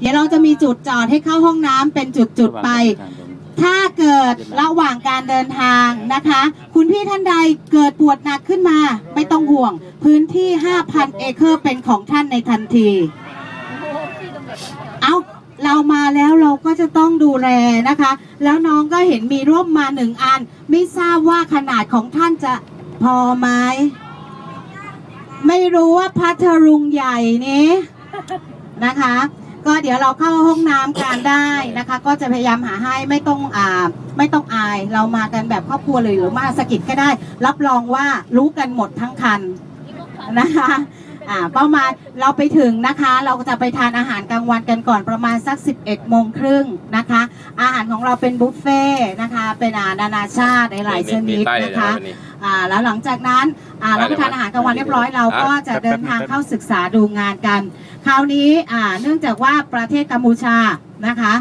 เดี๋ยวเราจะมีจุดจอดให้เข้าห้องน้ำเป็นจุดๆไป ถ้าเกิดระหว่างการเดินทางนะคะ คุณพี่ท่านใดเกิดปวดหนักขึ้นมา ไม่ต้องห่วง พื้นที่ 5,000 เอเคอร์เป็นของท่านในทันที เอาเรามาแล้วเราก็จะต้องดูแลนะคะ แล้วน้องก็เห็นมีร่มมาหนึ่งอัน ไม่ทราบว่าขนาดของท่านจะพอไหมไม่รู้ว่าพัทรุงใหญ่นี้นะคะ ก็เดี๋ยวเราเข้าห้องน้ำกันได้นะคะ ก็จะพยายามหาให้ไม่ต้องอ่าไม่ต้องอาย เรามากันแบบครอบครัวเลยหรือมาสกิดก็ได้ รับรองว่ารู้กันหมดทั้งคันนะคะ อ่าเป้าหมายเราไปถึงนะคะ เราจะไปทานอาหารกลางวันกันก่อนประมาณสัก 11โมงครึ่งนะคะ อาหารของเราเป็นบุฟเฟ่ต์นะคะเป็นอาหารนานาชาติหลายๆชนิดนะคะอ่าแล้วหลังจากนั้นอ่าได้รับประทานอาหารกลางวันเรียบร้อยเราก็จะเดินทางเข้าศึกษาดูงานกัน คราวนี้อ่าเนื่องจากว่าประเทศกัมพูชานะคะ